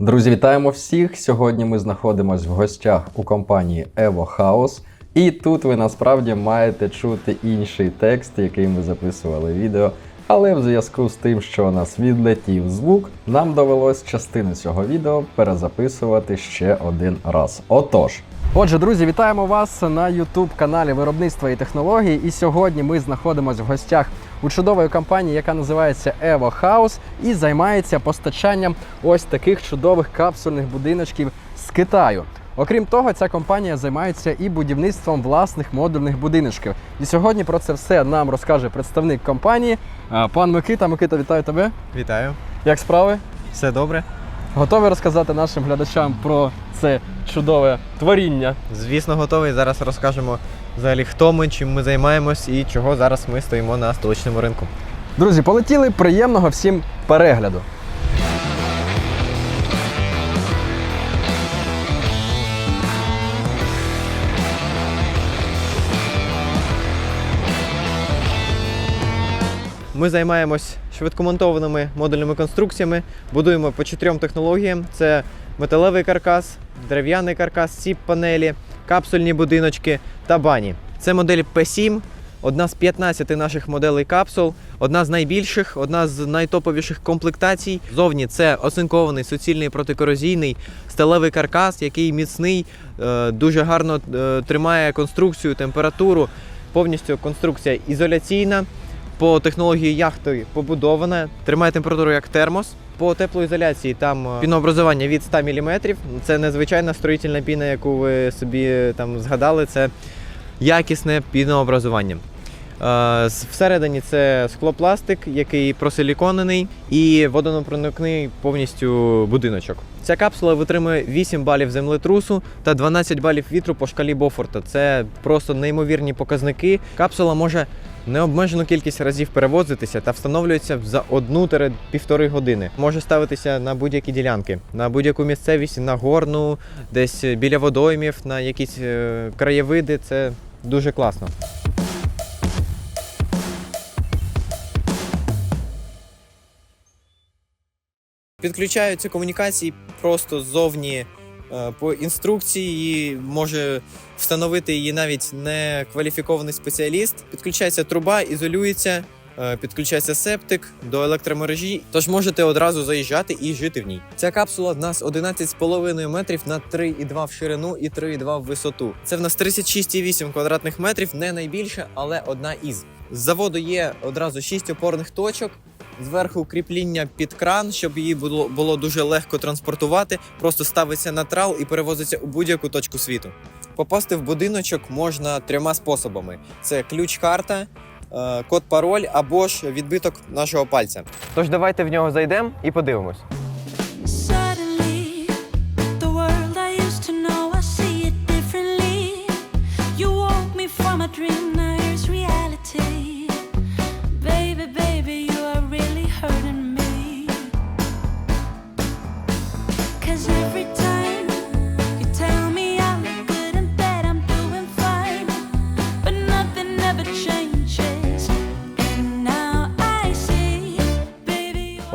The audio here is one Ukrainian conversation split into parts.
Друзі, вітаємо всіх! Сьогодні ми знаходимося в гостях у компанії Evo House. І тут ви насправді маєте чути інший текст, який ми записували відео. Але в зв'язку з тим, що у нас відлетів звук, нам довелось частину цього відео перезаписувати ще один раз. Отож. Отже, друзі, вітаємо вас на youtube каналі Виробництва і технологій. І сьогодні ми знаходимося в гостях у чудової компанії, яка називається Evo House і займається постачанням ось таких чудових капсульних будиночків з Китаю. Окрім того, ця компанія займається і будівництвом власних модульних будиночків. І сьогодні про це все нам розкаже представник компанії. Пан Микита, Микита, вітаю тебе. Вітаю, Як справи? все добре. Готовий розказати нашим глядачам про це чудове творіння? Звісно, готовий. Зараз розкажемо взагалі, хто ми, чим ми займаємось і чого зараз ми стоїмо на столичному ринку. Друзі, полетіли приємного всім перегляду. Ми займаємось швидкомонтованими модульними конструкціями, будуємо по чотирьом технологіям: це металевий каркас, дерев'яний каркас, сіп панелі, капсульні будиночки та бані. Це модель P7, одна з 15 наших моделей капсул, одна з найбільших, одна з найтоповіших комплектацій. Зовні це оцинкований суцільний протикорозійний сталевий каркас, який міцний, е, дуже гарно е, тримає конструкцію, температуру. Повністю конструкція ізоляційна. По технології яхти побудована, тримає температуру як термос. По теплоізоляції там е, пінообразування від 100 мм. Це незвичайна строїтельна піна, яку ви собі е, там згадали. Це якісне пінообразування. Е, Всередині це склопластик, який просиліконений і водонепроникний повністю будиночок. Ця капсула витримує 8 балів землетрусу та 12 балів вітру по шкалі Бофорта. Це просто неймовірні показники. Капсула може необмежену кількість разів перевозитися та встановлюється за 1-1,5 години. Може ставитися на будь-які ділянки, на будь-яку місцевість, на горну, десь біля водоймів, на якісь е, краєвиди. Це дуже класно. Підключаються комунікації просто ззовні по інструкції. Може встановити її навіть не кваліфікований спеціаліст. Підключається труба, ізолюється, е, підключається септик до електромережі. Тож можете одразу заїжджати і жити в ній. Ця капсула в нас 11,5 метрів на 3,2 в ширину і 3,2 в висоту. Це в нас 36,8 квадратних метрів, не найбільше, але одна із. З заводу є одразу 6 опорних точок. Зверху кріпління під кран, щоб її було, було дуже легко транспортувати. Просто ставиться на трал і перевозиться у будь-яку точку світу. Попасти в будиночок можна трьома способами: це ключ-карта, е, код пароль або ж відбиток нашого пальця. Тож давайте в нього зайдемо і подивимось.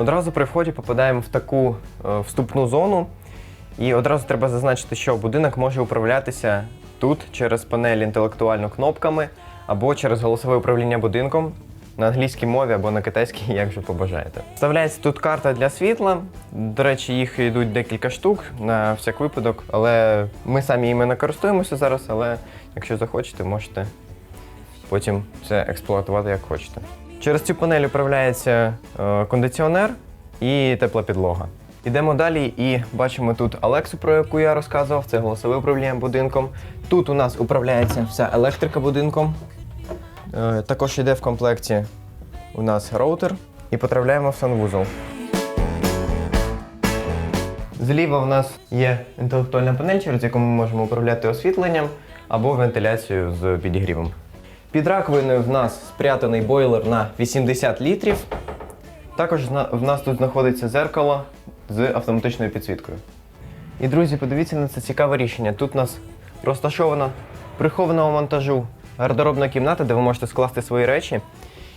Одразу при вході попадаємо в таку е, вступну зону. І одразу треба зазначити, що будинок може управлятися тут через панель інтелектуально кнопками або через голосове управління будинком на англійській мові або на китайській, як вже побажаєте. Вставляється тут карта для світла. До речі, їх йдуть декілька штук на всяк випадок, але ми самі іми не користуємося зараз. Але якщо захочете, можете потім це експлуатувати як хочете. Через цю панель управляється е, кондиціонер і тепла підлога. Йдемо далі і бачимо тут Алексу, про яку я розказував, це голосове управління будинком. Тут у нас управляється вся електрика будинком. Е, також йде в комплекті у нас роутер і потрапляємо в санвузол. Зліва в нас є інтелектуальна панель, через яку ми можемо управляти освітленням або вентиляцією з підігрівом. Під раковиною в нас спрятаний бойлер на 80 літрів. Також в нас тут знаходиться зеркало з автоматичною підсвіткою. І, друзі, подивіться на це цікаве рішення. Тут у нас розташована прихованого монтажу гардеробна кімната, де ви можете скласти свої речі.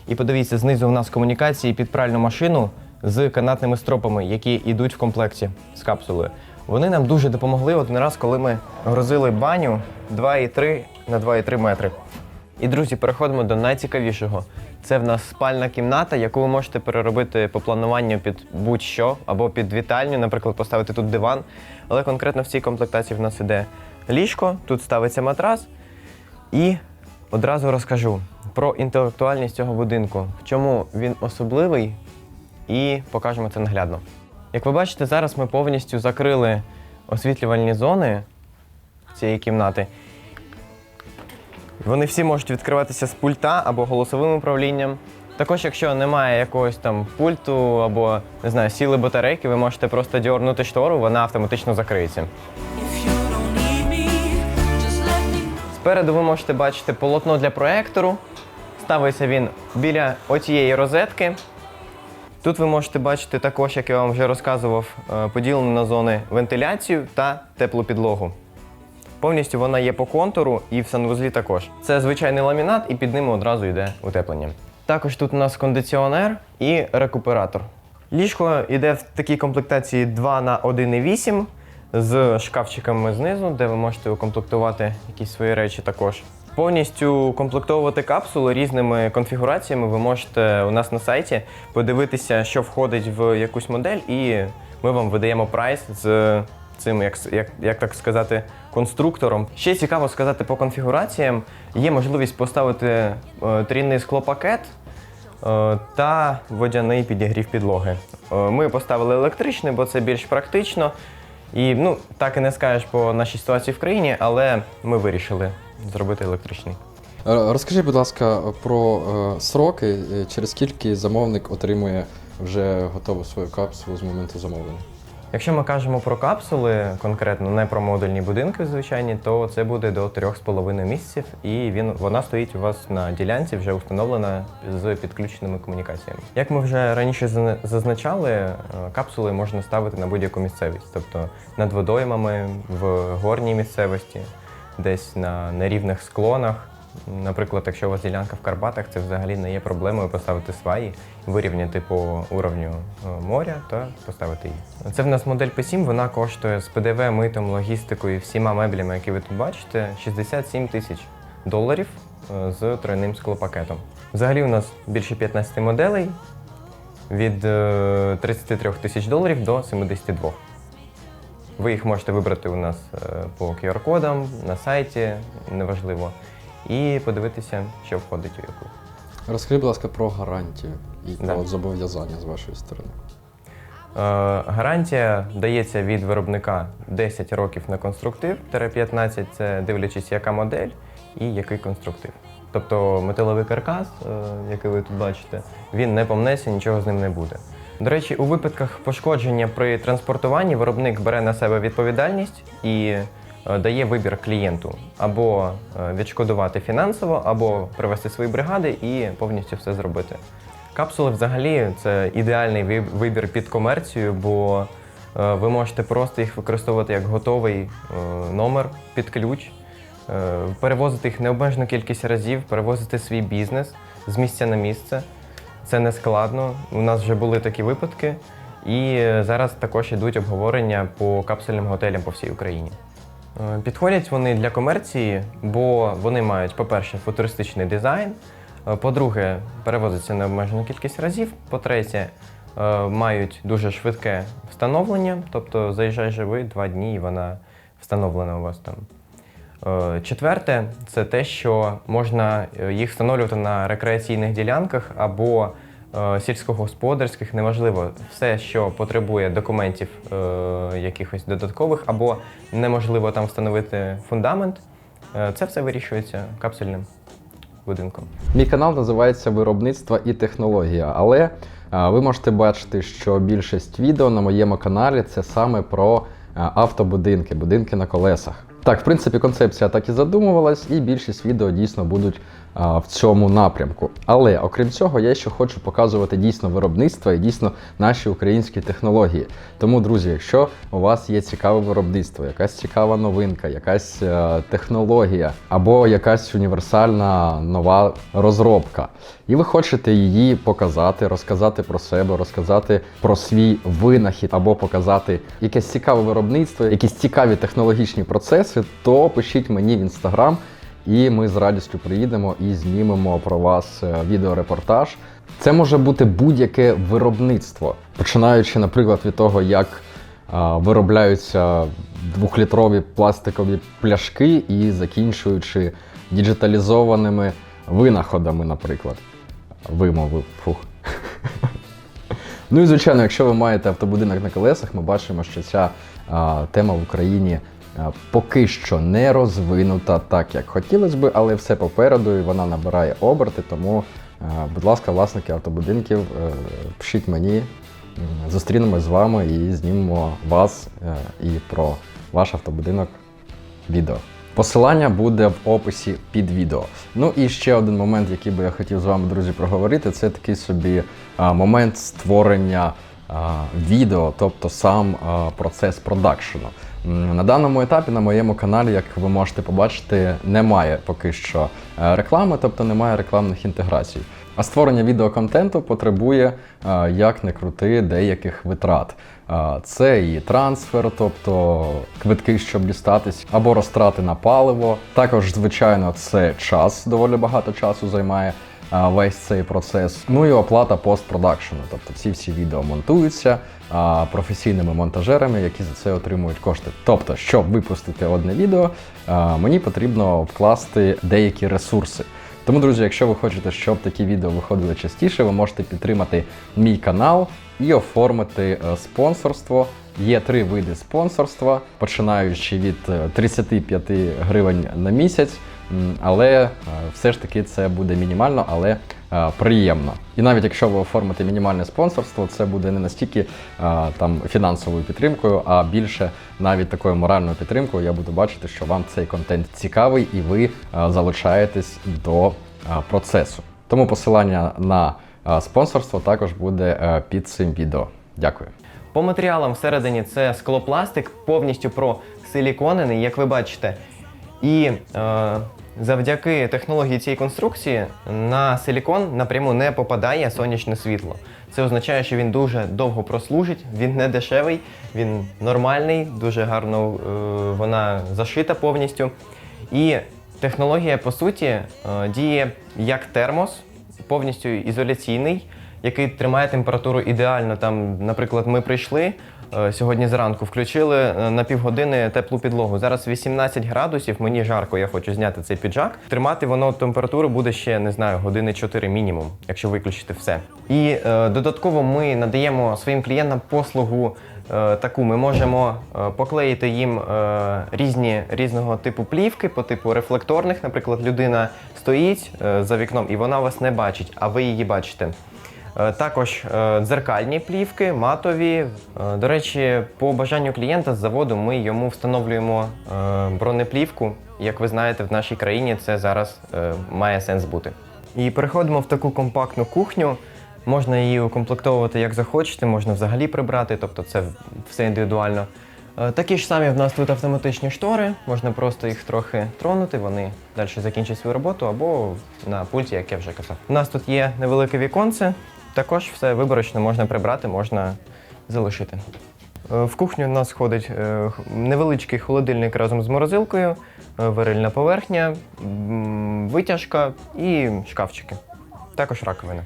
І подивіться, знизу у нас комунікації під пральну машину з канатними стропами, які йдуть в комплекті з капсулою. Вони нам дуже допомогли один раз, коли ми грузили баню 2,3 на 2,3 метри. І, друзі, переходимо до найцікавішого. Це в нас спальна кімната, яку ви можете переробити по плануванню під будь-що або під вітальню, наприклад, поставити тут диван. Але конкретно в цій комплектації в нас іде ліжко, тут ставиться матрас. І одразу розкажу про інтелектуальність цього будинку, в чому він особливий, і покажемо це наглядно. Як ви бачите, зараз ми повністю закрили освітлювальні зони цієї кімнати. Вони всі можуть відкриватися з пульта або голосовим управлінням. Також, якщо немає якогось там пульту або не знаю, сіли батарейки, ви можете просто дьорнути штору, вона автоматично закриється. Me, Спереду ви можете бачити полотно для проектору. Ставиться він біля оцієї розетки. Тут ви можете бачити також, як я вам вже розказував, е, поділену на зони вентиляцію та теплу підлогу. Повністю вона є по контуру і в санвузлі також. Це звичайний ламінат, і під ним одразу йде утеплення. Також тут у нас кондиціонер і рекуператор. Ліжко йде в такій комплектації 2 на 1,8 з шкафчиками знизу, де ви можете укомплектувати якісь свої речі також. Повністю комплектовувати капсулу різними конфігураціями ви можете у нас на сайті подивитися, що входить в якусь модель, і ми вам видаємо прайс з цим, як, як, як так сказати, конструктором. Ще цікаво сказати по конфігураціям. Є можливість поставити е, трійний склопакет е, та водяний підігрів підлоги. Е, ми поставили електричний, бо це більш практично. І ну, так і не скажеш по нашій ситуації в країні, але ми вирішили зробити електричний. Розкажи, будь ласка, про сроки, через скільки замовник отримує вже готову свою капсулу з моменту замовлення. Якщо ми кажемо про капсули, конкретно не про модульні будинки звичайні, то це буде до 3,5 місяців, і він вона стоїть у вас на ділянці, вже установлена з підключеними комунікаціями. Як ми вже раніше зазначали, е, капсули можна ставити на будь-яку місцевість, тобто над водоймами, в горній місцевості, десь на нерівних склонах. Наприклад, якщо у вас ділянка в Карпатах, це взагалі не є проблемою поставити сваї, вирівняти по уровню е, моря та поставити її. Це в нас модель P7, вона коштує з ПДВ, митом, логістикою всіма меблями, які ви тут бачите, 67 тисяч доларів е, з тройним склопакетом. Взагалі у нас більше 15 моделей від е, 33 тисяч доларів до 72. Ви їх можете вибрати у нас е, по QR-кодам на сайті, неважливо, і подивитися, що входить у яку. Розкажи, будь ласка, про гарантію і Да. про зобов'язання з вашої сторони. Е, Гарантія дається від виробника 10 років на конструктив, 15 це дивлячись, яка модель і який конструктив. Тобто металовий каркас, е, який ви тут бачите, він не помнеться, нічого з ним не буде. До речі, у випадках пошкодження при транспортуванні виробник бере на себе відповідальність і дає вибір клієнту або е, відшкодувати фінансово, або привести свої бригади і повністю все зробити. Капсули взагалі це ідеальний вибір під комерцію, бо е, ви можете просто їх використовувати як готовий е, номер під ключ, е, перевозити їх необмежену кількість разів, перевозити свій бізнес з місця на місце. Це не складно. У нас вже були такі випадки, і е, зараз також йдуть обговорення по капсульним готелям по всій Україні. Е, Підходять вони для комерції, бо вони мають, по-перше, футуристичний дизайн. е, По-друге, перевозиться необмежену кількість разів. По-третє, е, мають дуже швидке встановлення, тобто заїжджай живий два дні, і вона встановлена у вас там. Четверте, це те, що можна їх встановлювати на рекреаційних ділянках або сільськогосподарських, неважливо, все, що потребує документів е, якихось додаткових, або неможливо там встановити фундамент, е, це все вирішується капсульним будинком. Мій канал називається Виробництво і технологія, але ви можете бачити, що більшість відео на моєму каналі це саме про автобудинки, будинки на колесах. Так, в принципі, концепція так і задумувалась, і більшість відео дійсно будуть в цьому напрямку. Але окрім цього, я ще хочу показувати дійсно виробництво і дійсно наші українські технології. Тому, друзі, якщо у вас є цікаве виробництво, якась цікава новинка, якась е, технологія або якась універсальна нова розробка, і ви хочете її показати, розказати про себе, розказати про свій винахід або показати якесь цікаве виробництво, якісь цікаві технологічні процеси, то пишіть мені в інстаграм. І ми з радістю приїдемо і знімемо про вас е, відеорепортаж. Це може бути будь-яке виробництво, починаючи, наприклад, від того, як виробляються двохлітрові пластикові пляшки, і закінчуючи діджиталізованими винаходами, наприклад. Вимовив. Фух. Ну і звичайно, якщо ви маєте автобудинок на колесах, ми бачимо, що ця а, тема в Україні поки що не розвинута так, як хотілося би, але все попереду і вона набирає оберти. Тому, будь ласка, власники автобудинків, е, пишіть мені, зустрінемось з вами і знімемо вас е, і про ваш автобудинок відео. Посилання буде в описі під відео. Ну і ще один момент, який би я хотів з вами, друзі, проговорити, це такий собі момент створення відео, тобто сам процес продакшену. На даному етапі на моєму каналі, як ви можете побачити, немає поки що е, реклами, тобто немає рекламних інтеграцій. А створення відеоконтенту потребує, е, як не крути, деяких витрат. Е, Це і трансфер, тобто квитки, щоб дістатись, або розтрати на паливо. Також, звичайно, це час, доволі багато часу займає весь цей процес. Ну і оплата постпродакшену. Тобто ці всі відео монтуються професійними монтажерами, які за це отримують кошти. Тобто, щоб випустити одне відео, мені потрібно вкласти деякі ресурси. Тому, друзі, якщо ви хочете, щоб такі відео виходили частіше, ви можете підтримати мій канал і оформити е, спонсорство. Є три види спонсорства, починаючи від е, 35 гривень на місяць. Але е, все ж таки це буде мінімально, але е, приємно. І навіть якщо ви оформите мінімальне спонсорство, це буде не настільки е, там фінансовою підтримкою, а більше навіть такою моральною підтримкою. Я буду бачити, що вам цей контент цікавий і ви залучаєтесь до процесу. Тому посилання на спонсорство також буде під цим відео. Дякую. По матеріалам всередині це склопластик, повністю просиліконений, як ви бачите. І е, завдяки технології цієї конструкції на силікон напряму не попадає сонячне світло. Це означає, що він дуже довго прослужить, він не дешевий, він нормальний, дуже гарно е, вона зашита повністю. І технологія, по суті, е, діє як термос, повністю ізоляційний, який тримає температуру ідеально. Там, наприклад, ми прийшли сьогодні зранку, включили е, на півгодини теплу підлогу. Зараз 18 градусів, мені жарко, я хочу зняти цей піджак. Тримати воно температуру буде ще не знаю, години 4 мінімум, якщо виключити все. І е, додатково ми надаємо своїм клієнтам послугу. е, Таку ми можемо е, поклеїти їм е, різні різного типу плівки, по типу рефлекторних. Наприклад, людина стоїть е, за вікном і вона вас не бачить, а ви її бачите. Е, Також е, дзеркальні плівки, матові. Е, До речі, по бажанню клієнта з заводу ми йому встановлюємо бронеплівку. Як ви знаєте, в нашій країні це зараз має сенс бути. І переходимо в таку компактну кухню. Можна її укомплектовувати як захочете, можна взагалі прибрати, тобто це все індивідуально. Такі ж самі в нас тут автоматичні штори, можна просто їх трохи тронути, вони далі закінчать свою роботу або на пульті, як я вже казав. У нас тут є невелике віконце, також все виборочно можна прибрати, можна залишити. Е, В кухню у нас входить е, невеличкий холодильник разом з морозилкою, е, варильна поверхня, витяжка і шкафчики. Також раковина.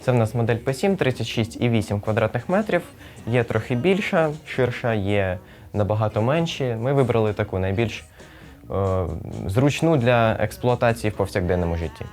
Це в нас модель P7 36,8 квадратних метрів. Є трохи більша, ширша, є набагато менші. Ми вибрали таку найбільш е, зручну для експлуатації в повсякденному житті.